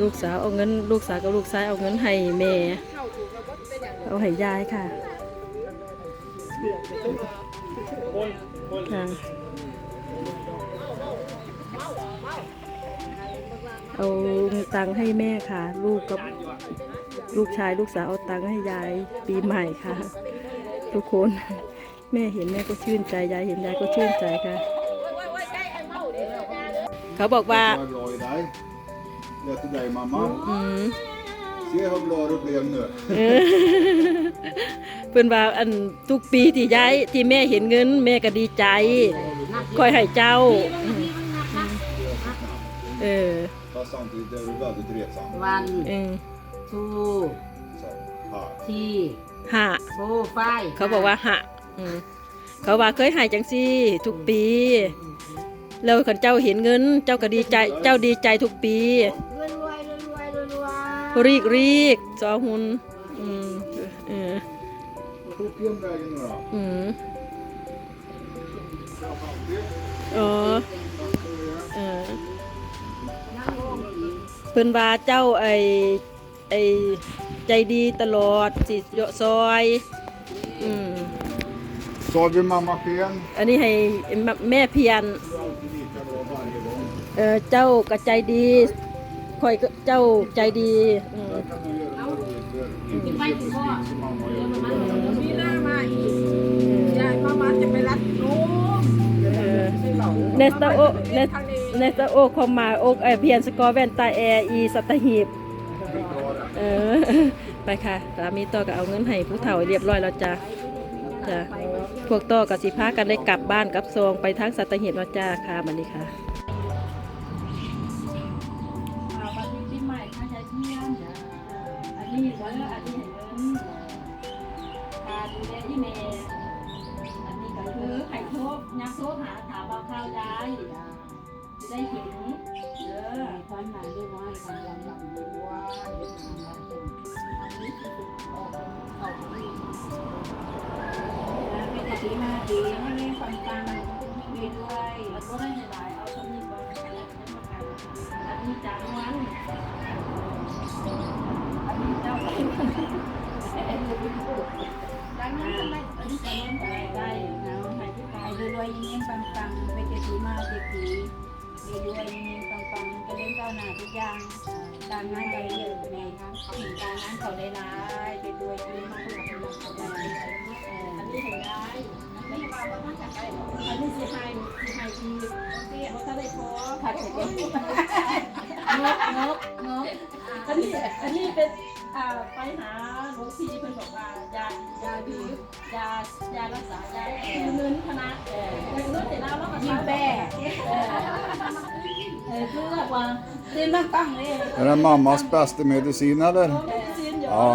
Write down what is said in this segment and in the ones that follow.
ลูกสาวเอาเงิน ลูกสาวกับลูกชายเอาเงินให้แม่เอาให้ยายค่ะค่ะเอาตังค์ให้แม่ค่ะ ลูกกับลูกชายลูกสาวเอาตังค์ให้ยายปีใหม่ค่ะ ทุกคน แม่เห็นแม่ก็ชื่นใจ ยายเห็นยายก็ชื่นใจค่ะ เขาบอกว่า Jag är glad i dig. Det är till dig mamma. อืม Se hur glad du blev nu. เออเพิ่นว่าอันทุกปีที่ยายที่แม่เห็นเงิน แม่ก็ดีใจคอยให้เจ้า เออ Fast samtidigt är du väldigt retsam. วันเออทู Så, här. ทีหะโฟไฟเขาบอกว่าหะอืมเขาว่าเคยให้จังซี่ ทุกปี แล้วคันเจ้าเห็นเงิน เจ้าก็ดีใจเจ้าดีใจทุกปีรวยรวยรวยรวยรวยรวยรีกรีกจอหุนอืมเออ Skjut igen vägen nu då. อืมอ๋อเออเพิ่นว่าเจ้าไอไอใจดีตลอดสิซอยอืม Sa vi mamma fel? อันนี้ให้แม่เพียน เออเจ้าก็ใจดีคอยก็เจ้าใจดีอืม Där kan du göra vad du vill. Du är inte precis som mamma gör. มีหน้ามาอีกยายมามาจะไปรัดนมเออ Nästa år, nästa, nästa år kommer och äh, Björn ska vänta er i Sattahip. เออไปค่ะสามีต่อก็เอาเงินให้ผู้เฒ่าเรียบร้อยแล้วจ้ะจ้ะพวกต่อกับสิพากันได้กลับบ้านกลับซองไปทั้งสัตหีบแล้วจ้าค่ะมันนี้ค่ะ อันนี้เจ้าไปดังนั้นทำไมอันนี้จะล้นไปได้นะใครที่ตายรวยรวยยิ่งปังปังไปกะทิมาเศรษฐีรวยรวยยิ่งปั งปังจะเล่นเจ้าหน้าทุกอย่างดังนั้นไปเลยอะแม่ครับดังนั้นเขาได้ร้ายไปรวยยิ่มากกว่าเขาได้อันนี้เห็นได้ไม่มาว่ามาจากไกลอันนี้สิให้สิให้ทีเตี้ยเขาถ้าได้พอผัดเสร็จแล้วงกงกงกอันนี้อันนี้เป็นอ่าไปหาหลวงพี่เพิ่นบอกว่ายายาดียายารักษายาคือเงินคณะเออเงินเสร็จแล้วแล้วก็ยิ่งแป้ เออคือว่าเต้นนั่งตั้งเลย Är det mammas bästa medicin eller? ซีนอยู่อ๋อ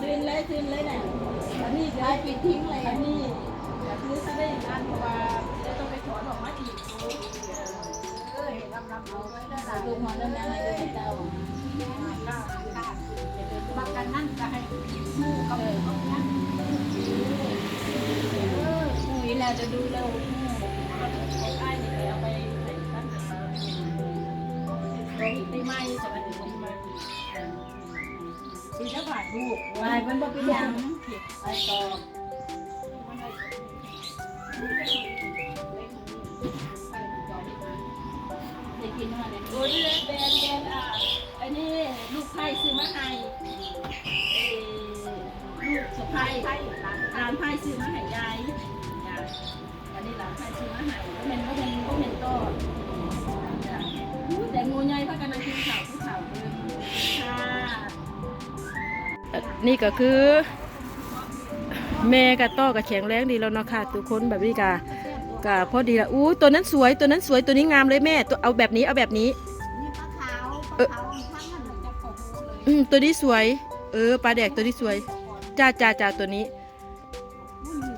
ซีนเลยซีนเลยเนี่ยอันนี้เดี๋ยวไอ้ปิดทิ้งเลยอันนี้เดี๋ยวคือถ้าได้งานเพราะว่าเดี๋ยวต้องไปถอนออกมาอีกเออลำลำเอาไว้ได้ดูหัวแล้วแม่ให้ดูเจ้าบักกันนั่นก็ให้มู่กับเขานั่นเออมู่อีแล้วจะดูแล้วมู่ของอ้ายนี่ไปเอาไป ของปีใหม่จะมาถึงปีใหม่ปีละบาทลูกไปมันบ่เป็นยังไปต่อจะกินอะไรโอ้ยแบนแบนอะอันนี้ลูกไผ่ซื้อมาให้ลูกสะพ้ายร้านไผ่ซื้อมาให้ยายอันนี้ร้านไผ่ซื้อมาให้ก็เห็นก็เห็นก็เห็นต่อ แต่งูใหญ่พักกันมากินข่าวผู้ข่าวเลยค่ะนี่ก็คือแม่กับต้อกับแข็งแรงดีแล้วเนาะค่ะทุกคนแบบนี้กะกะพอดีละอู้ตัวนั้นสวยตัวนั้นสวยตัวนี้งามเลยแม่ตัวเอาแบบนี้เอาแบบนี้นี่ปลาขาวปลาขาวข้างนั้นจะขโมยเลยอืมตัวนี้สวย เออปลาแดกตัวนี้สวยจ้าจ้าจ้าตัวนี้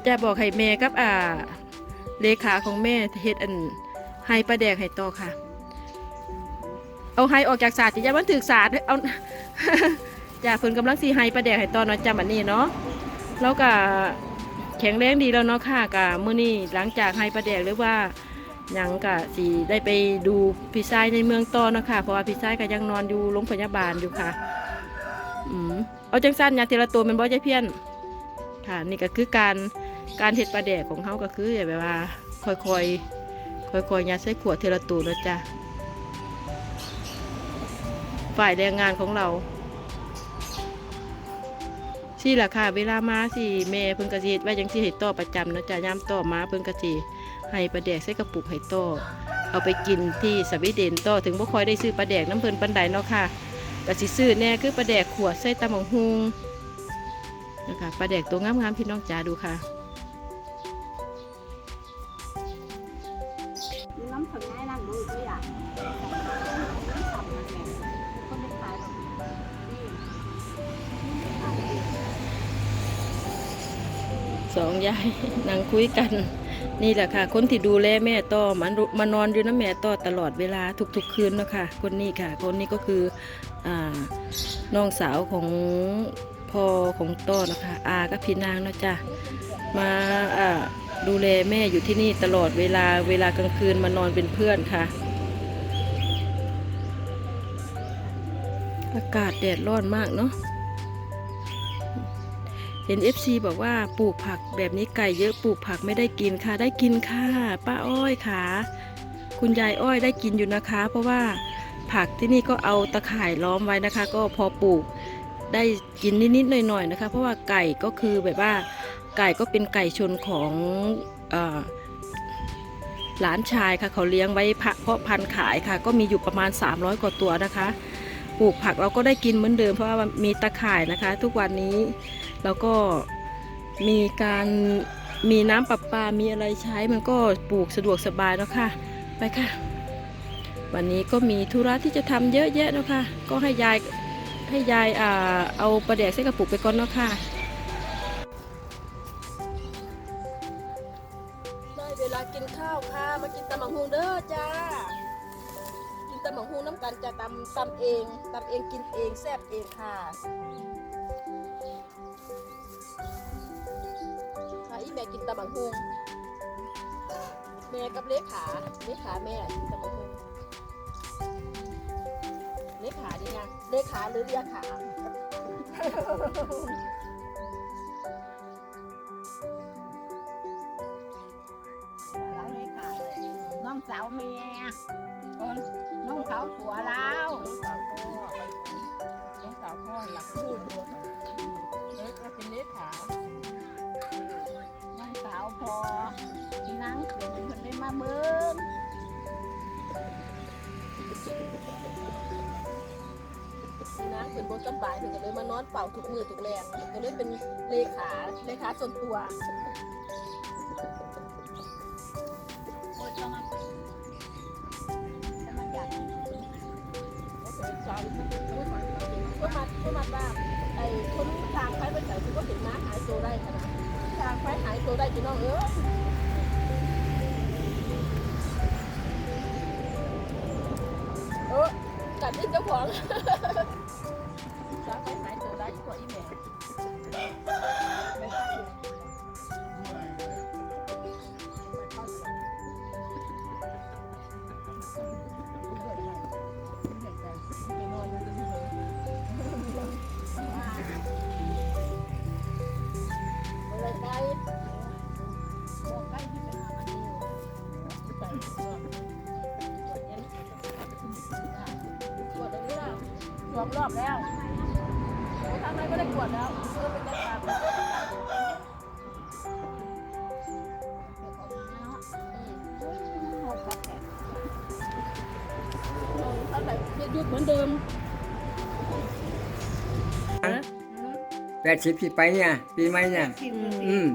จะบอกให้แม่กับอ่าเลขาของแม่เฮ็ดอันให้ปลาแดกให้ต่อค่ะ เอาให้ออกจากศาสตร์จะมันถือศาสตร์เอาจาเพิ่นกำลังสีให้ปลาแดกให้ตอเนาะจำอันนี้เนาะแล้วก็แข็งแรงดีแล้วเนาะค่ะกะมื้อนี้หลังจากให้ปลาแดกหรือว่ายังกะสีได้ไปดูพี่ชายในเมืองต่อเนาะค่ะเพราะว่าพี่ชายก็ยังนอนอยู่โรงพยาบาลอยู่ค่ะอืมเอาจังสั้นยาเทละตัวแมันบ่ใจเพี้ยนค่ะนี่ก็คือการการเห็ดปลาแดกของเขาก็คือแบบว่าค่อยๆค่อยๆยัดใส่ขวดเทละตัวนะจ๊ะ ฝ่ายแรงงานของเราสี่ละค่ะเวลามาสิแม่เพิ่นกระสิเฮ็ดไว้จังสิเฮ็ดต่อประจำนะจ๊ะยามต่อมาเพิ่นกระสิให้ปลาแดกใส่กระปุกให้ต่อเอาไปกินที่สวีเดนต่อถึงบ่ค่อยได้ซื้อปลาแดกน้ำเพิ่นปานใดเนาะค่ะก็สิซื้อแน่คือปลาแดกขวดใส่ตำบักหุ่งนะคะปลาแดกตัวงามๆพี่น้องจ๋าดูค่ะ สองยายนั่งคุยกัน นี่แหละค่ะ คนที่ดูแลแม่ต่อมันมานอนอยู่นะแม่ต่อตลอดเวลาทุกๆคืนนะคะคนนี้ค่ะ คนนี้ก็คืออน้องสาวของพ่อของต่อนะคะอากับพี่นางนะจ้ะมาดูแลแม่อยู่ที่นี่ตลอดเวลาเวลากลางคืนมานอนเป็นเพื่อนค่ะ อากาศแดดร้อนมากเนาะ ห็น FC บอกว่าปลูกผักแบบนี้ไก่เยอะปลูกผักไม่ได้กินค่ะ ได้กินค่ะ ป้าอ้อยค่ะ คุณยายอ้อยได้กินอยู่นะคะ เพราะว่าผักที่นี่ก็เอาตะข่ายล้อมไว้นะคะ ก็พอปลูกได้กินนิดๆหน่อยๆนะคะ เพราะว่าไก่ก็คือแบบว่าไก่ก็เป็นไก่ชนของอหลานชายค่ะเขาเลี้ยงไว้เพาะพันธุ์ขายค่ะ ก็มีอยู่ประมาณ 300 กว่าตัวนะคะ ปลูกผักเราก็ได้กินเหมือนเดิมเพราะว่ามีตะข่ายนะคะ ทุกวันนี้ แล้วก็มีการมีน้ำประปา มีอะไรใช้มันก็ปลูกสะดวกสบายแล้วค่ะ ไปค่ะ วันนี้ก็มีธุระที่จะทำเยอะแยะแล้วค่ะก็ให้ยายให้ยายอ่าเอาประแดกใส่กระปุกไปก่อนเนาะค่ะได้เวลากินข้าวค่ะ มากินตำบักฮุงเด้อจ้า กินตำบักฮุงน้ำกันจะตำตำเองตำเองกินเองแซ่บเองค่ะ แม่กินตะบังฮุงแม่กับเลขาเลขาแม่กินตะบังฮุงเลขาดีนะเลขาหรือเรียขาแล้วเลยขายน้องสาวเมียคนน้องสาวผัวเราน้องสาวพ่อน้องสาวพ่อหลักพูดด้วยเลขาเป็นเลขาน้องสาวพอนั่งขึ้นคนได้มาเบิ้งนางเป็นบนสบายถึงก็เลยมานอนเป่าทุกมือทุกแรงก็เลยเป็นเลขาเลขาส่วนตัวโอ้ยจะมาจะมาจัดสอนมาผู้มาบ้างไอ้คนทางไปไปใส่คือก็เห็นน้าหายตัวได้ขนาด ทางไปหายตัวได้พี่น้องเอ้ย อบรอบแล้วโอ้ทำไมไม่ได้กวดแล้วเพื่อเป็นการตามเดี๋ยวเขามาเนาะหกกับแปดทำแบบหยุดเหมือนเดิมแปดสิบที่ไปเนี่ยปีใหม่เนี่ยอืม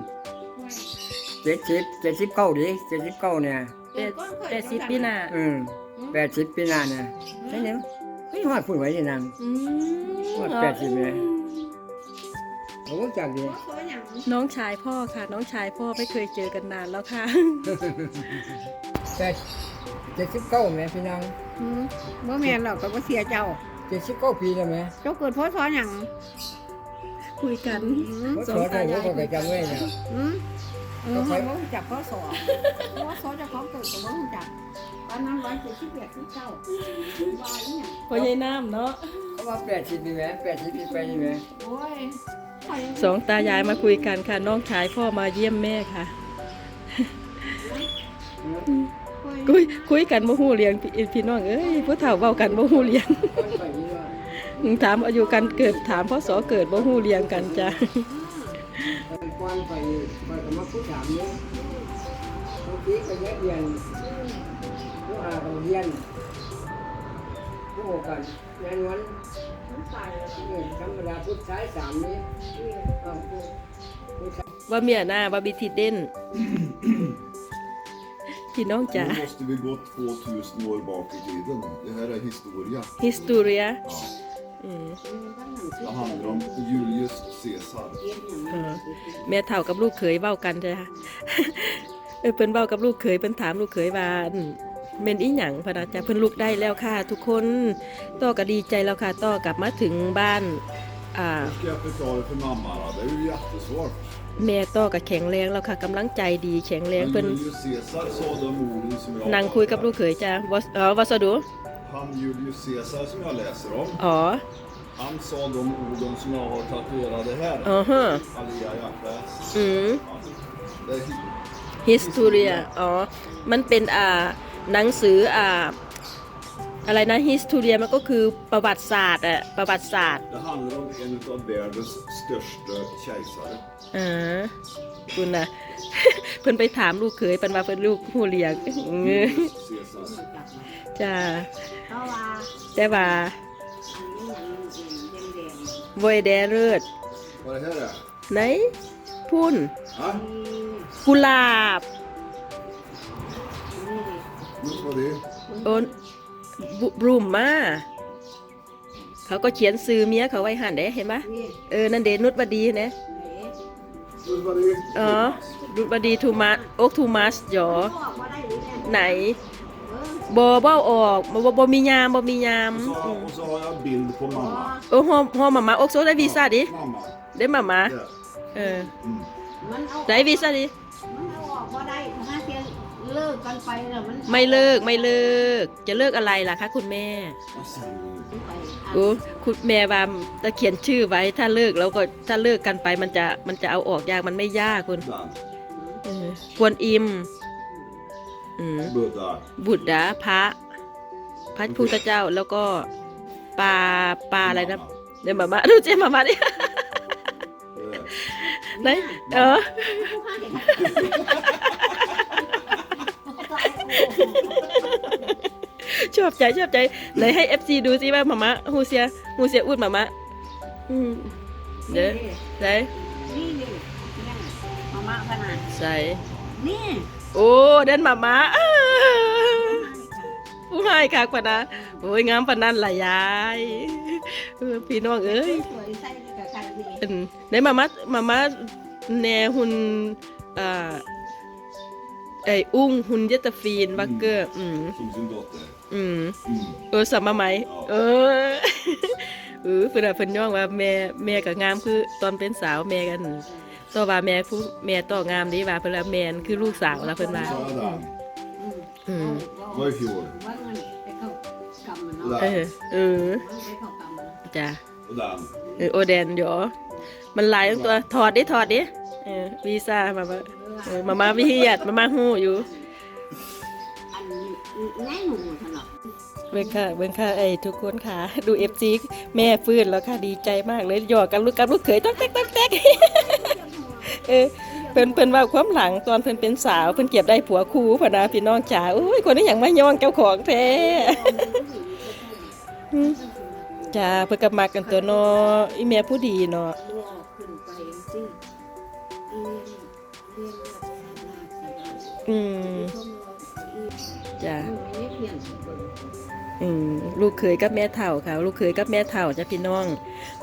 เจ็ดสิบเจ็ดสิบเก้าดิเจ็ดสิบเก้าเนี่ยแปดแปดสิบปีหน้าอืมแปดสิบปีหน้าเนี่ยใช่เนี่ยเฮ้ย หอดพูดไว้ที่นางอืมหอดแปดสิบเลยโอ้จากดีน้องชายพ่อค่ะ น้องชายพ่อไม่เคยเจอกันนานแล้วค่ะแปดเจ็ดสิบเก้าไหมพี่นางเมื่อแม่นหรอกก็บ่เสียเจ้าเจ็ดสิบเก้าปีแล้วไหมเจ้าเกิดพ่อสอนหยังคุยกันว่าขอได้ว่าก็จำไว้เนี่ยอืมพเออเขารู้จักพ่อสอพ่อสอจะของเกิดกับรู้จัก ตอนนั้นวันเจ็ดสิบแปดสิบเก้าว่าอีเนี่ยพ่อใหญ่น้ำเนาะเขาว่าแปดสิบปีไหมแปดสิบปีไปนี่ไหมโอ้ยใครสองตายายมาคุยกันค่ะ น้องชายพ่อมาเยี่ยมแม่ค่ะ คุยคุยกันบ่ฮู้เรียงพี่พี่น้องเอ้ยผู้เฒ่าเว้ากันบ่ฮู้เรียงคนไปนี่ว่าถามอายุกันเกิดถามพ่อสอเกิดบ่ฮู้เรียงกันจ้ะก่อนไปไปกับมาพูดถามเนี่ยบางทีก็แยกเรียน ผู้อาก็เรียนผู้โอกันงานวันตายแล้วนี่ธรรมดาพุทธชายสามนี้เอาผู้ผู้ชายว่าเมียหน้าว่าบิทิเด่นพี่น้องจ๋า Nu måste vi gå 2000 år bak i tiden. Det här är historia. historia Ja. อืม Det handlar om Julius Caesar. เออแม่เฒ่ากับลูกเขยเว้ากันจ้ะเออเพิ่นเว้ากับลูกเขยเพิ่นถามลูกเขยว่า อั่นแม่นอีหยังพะนะจ๊ะเพิ่นลูกได้แล้วค่ะ ทุกคนต่อก็ดีใจแล้วค่ะต่อกลับมาถึงบ้านอ่า Ska jag förklara för mamma då? Det är ju jättesvårt. แม่ต่อก็แข็งแรงแล้วค่ะกำลังใจดีแข็งแรง Men เพิ่น Julius Caesar sa de orden som jag นั่งคุยกับลูกเขยจ้ะว่าเออว่าสะดุ Han Julius Caesar som jag läser om. อ๋อ Han sa de orden som jag har tatuerade här. อ๋อฮะ Alia Jacques. อืม Det är ฮิสตูเรียอ๋อ มันเป็นอ่า หนังสืออ่าอะไรนะฮิสตูเรียมันก็คือประวัติศาสตร์อะประวัติศาสตร์ Det handlar om en av världens största kejsare. อ่าคุณนะ เพิ่นไปถามลูกเขยเพิ่นว่าเพิ่นลูกผู้เลี้ยงเออ Julius Caesar. จ้าเพราะว่าแต่ว่าอันนี้ยังแดงโวยแดเลิศ Vad det här är? ไหนพุ่น Ha? กุหลาบ โอนบุบรูมมาเขาก็เขียนซื้อเมียเขาไว้หันเด้เห็นปะนี่เออ นั่นเดนุชบดีนะเอ๋ Vet vad det är? อ๋อนุชบดีทูมัสโอ๊กทูมัสหยอบอกว่าได้หรือเนี่ยไหนเออบ่เบ้าออกบ่บ่บ่มียามบ่มียาม Och så, och så har jag bild på mamma. โอ้ฮอฮอมามาอกโซได้วีซ่าดิ Mamma. ได้มามา Där. เออ Mm. มันเอาได้วีซ่าดิมันเอาออกว่าได้ถ้า เพียงเลิกกันไปแล้วมันไม่เลิกไม่เลิก จะเลิกอะไรล่ะคะคุณแม่ Vad säger du? ไปโอ้คุณแม่ว่าจะเขียนชื่อไว้ถ้าเลิกแล้วก็ถ้าเลิกกันไปมันจะมันจะเอาออกยากมันไม่ยากคุณ Dan. เออควรอิมอืม Buddha. บุตรดาพระพระพุทธเจ้าแล้วก็ปลาปลาอะไรนะ Mamma. เดี๋ยวมามาดูเจมามาดิ Det är- ไหนเออ ชอบใจชอบใจไหนให้ FC ดูสิว่ามามาฮูเซียฮูเซียอุดมามาอืมเด้อใส่นี่นี่เนี่ยมาม่าขนาดใส่นี่โอ้เดินมามาอ้าผู้ให้ค่ะกว่านะโอ้ยงามปานนั้นล่ะยายเออพี่น้องเอ้ยสวยใส่กับใครดีอืมไหนมามามามาแนหุ่นอ่า ไอ้อุ้งหุ่นเยตาฟีนวักเกอร์อืม Som sin dotter. อืม Mm. เออสัมมาไหม เออ เออเพิ่นว่าเพิ่นย่องว่าแม่แม่ก็งามคือตอนเป็นสาวแม่กันต่อว่าแม่ผู้แม่ต่องามดีว่าเพิ่นว่าแม่นคือลูกสาวแล้วเพิ่นว่า Så är det. อืม Vad i fjol? ว่าเงินไปเข้ากำมันเนาะเออ เออมันไปเข้ากำมันจ้ะ Och Dan. เออโอแดนหยอมันหลายทั้งตัวถอดดิถอดดิเออวีซ่ามามาเอ อมามาวิเฮียดมามาฮู้อยู่อันแน่หนูถนัดเบิ่งค่ะเบิ่งค่ะไอ้ทุกคนค่ะ ดู FC แม่ฟื้นแล้วค่ะดีใจมากเลยหยอกกันลูกกับลูกเขยต๊อกแต๊กต๊อกแต๊กเออเพิ่นเพิ่นว่าความหลังตอนเพิ่นเป็นสาวเพิ่นเก็บได้ผัวคู่พะนะพี่น้องจ๋าโอ้ยคนนี้อย่างมาย่องเจ้าของแท้อืมจ้าเพิ่นก็มักกันตัวเนาะอีแม่ผู้ดีเนาะ อืมชมเราอีกจ้าไม่เปลี่ยนเปิดอืมลูกเขยกับแม่เฒ่าค่ะ ลูกเขยกับแม่เฒ่าจ้ะพี่น้อง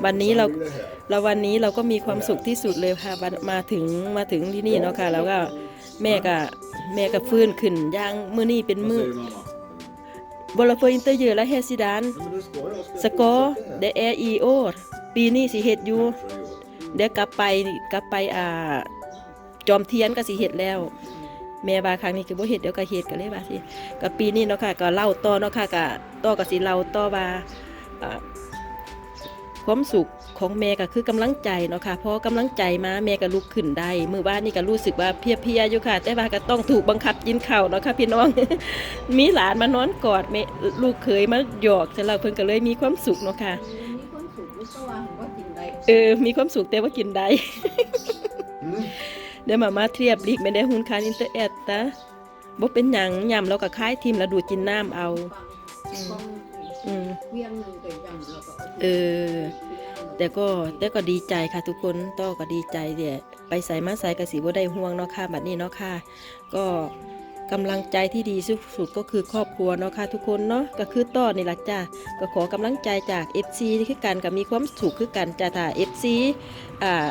วันนี้เรา Vad är det här? เราวันนี้เราก็มีความสุขที่สุดเลยค่ะวันมาถึงมาถึงที่นี่เนาะค่ะ แล้วก็แม่ก็แม่ก็ฟื้นขึ้นย่างมื้อนี้เป็น Vad มื้อ säger mamma? บลเฟอร์อินเตอร์เยอและเฮซิดาน Nej, men det ska jag. สกอร์เดแออีโอปีนี้สิเฮ็ดอยู่ För i år. เดี๋ยวกลับไปกลับไปอ่าจอมเทียนก็สิเฮ็ดแล้ว แม่บาครั้งนี้คือบ่เฮ็ดเดี๋ยวก็เฮ็ดก็เลยว่าสิก็ปีนี้เนาะค่ะก็เล่าต่อเนาะค่ะก็ต่อก็สิเล่าต่อว่าอ่าความสุขของแม่ก็คือกำลังใจเนาะค่ะพอกำลังใจมาแม่ก็ลุกขึ้นได้มื้อบ้านนี่ก็รู้สึกว่าเพลียๆอยู่ค่ะ แต่ว่าก็ต้องถูกบังคับกินข้าวเนาะค่ะพี่น้อง มีหลานมานอนกอดแม่ลูกเขยมาหยอกเสร็จแล้วเพิ่นก็เลยมีความสุขเนาะค่ะมีคนสุขหรือตัวผมก็กินได้เออ มีความสุขแต่ว่ากินได้อืม เดี๋ยวมามาเทียบลีกไม่ได้หุนคานอินเตอร์แอดตะบ่เป็นหยังยำเราก็คล้ายทีมแล้วดูดกินน้ำเอาฟังอืมเวียงหนึ่งก็ยังเราก็เออ แต่ก็แต่ก็ดีใจค่ะทุกคนต้อก็ดีใจเดี๋ยไปใส่มาใส่กระสีบ่ได้ห่วงเนาะค่ะบัดนี้เนาะค่ะ ก็กำลังใจที่ดีสุดก็คือครอบครัวเนาะค่ะทุกคนเนาะก็คือต้อนี่ล่ะจ้ะก็ขอกำลังใจจาก FC ที่คือกันกับมีความสุขคือกันจ้ะถ้า FC อ่า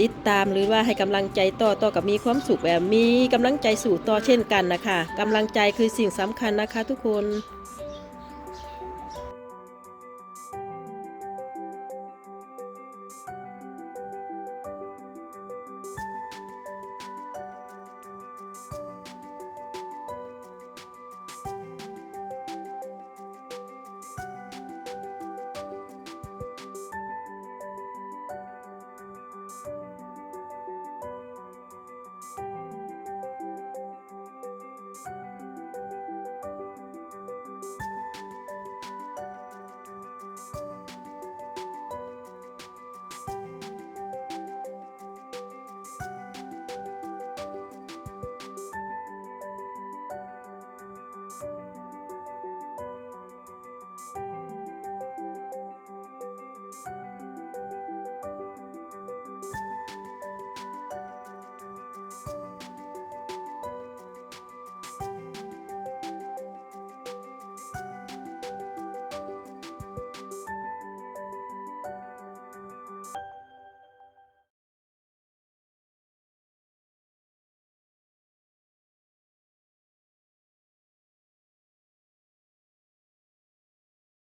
ติดตามหรือว่าให้กำลังใจต่อต่อกับมีความสุขแบบมีกำลังใจสู่ต่อเช่นกันนะคะกำลังใจคือสิ่งสำคัญนะคะทุกคน